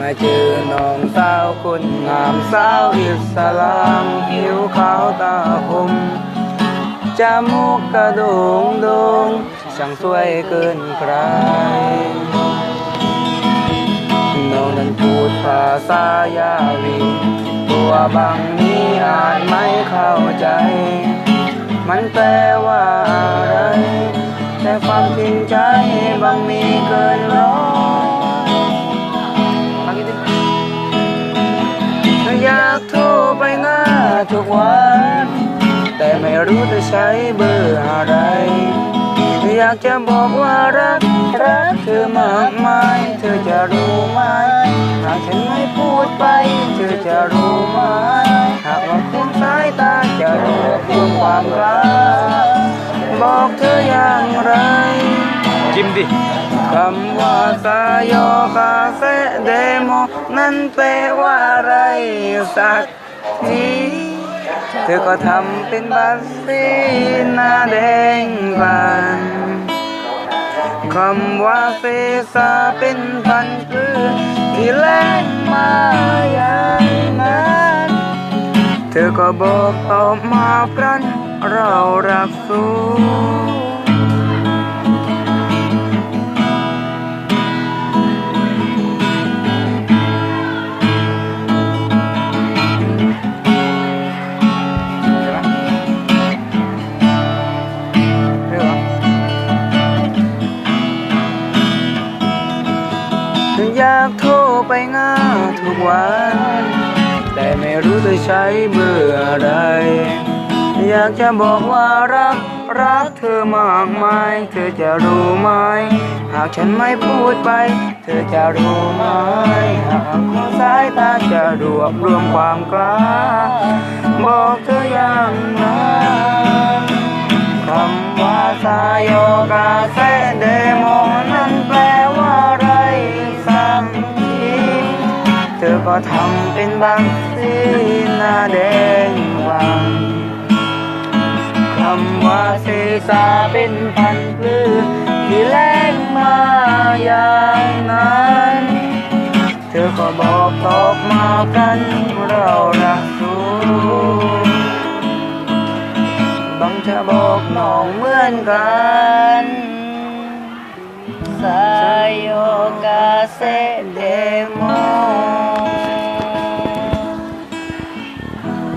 มาเจอน้องสาวคนงามสาวอิสลามผิวขาวตาคมจมูกกระโดงโดงช่างสวยเกินใคร น้องนั้นพูดภาษายาวีตัวบางนี้อาจไม่เข้าใจ มันแปลว่าอะไร แต่ความจริงใจบางมีเกินร้อย ทุกวัน แต่ไม่รู้จะใช้เบอร์อะไร อยากจะบอกว่ารัก รักเธอมากมาย เธอจะรู้ไหม หากฉันไม่พูดไป เธอจะรู้ไหม หากว่าคุณสายตาจะรวบรวมความรัก บอกเธออย่างไรจิ้มดิคำว่าสายกาเซเดโมนั้นแปลว่าอะไรสักทีเธอก็ทำเป็นบัสซีหน้าแดงบานคำว่าเฟซาเป็นพันพืชที่แรงมาอย่างนั้นเธอก็บอกตอมาพรันเรารักสู้ อยากโทรไปง่าทุกวัน แต่ไม่รู้จะใช้เบอร์อะไร อยากจะบอกว่ารักรักเธอมากมาย เธอจะรู้ไหม หากฉันไม่พูดไป เธอจะรู้ไหม หากคุณสายตาจะรวบรวมความกล้า บอกเธออย่างนั้นคำว่าสายโยกาเซเดโม ก็ทำเป็นบางสีหน้าแดงวังคำว่าสีสาเป็นพันปลื้มที่แรงมาอย่างนั้น เธอก็บอกตอบมากันเรารักสูบางจะบอกน้องเหมือนกันสายโอกาเซเด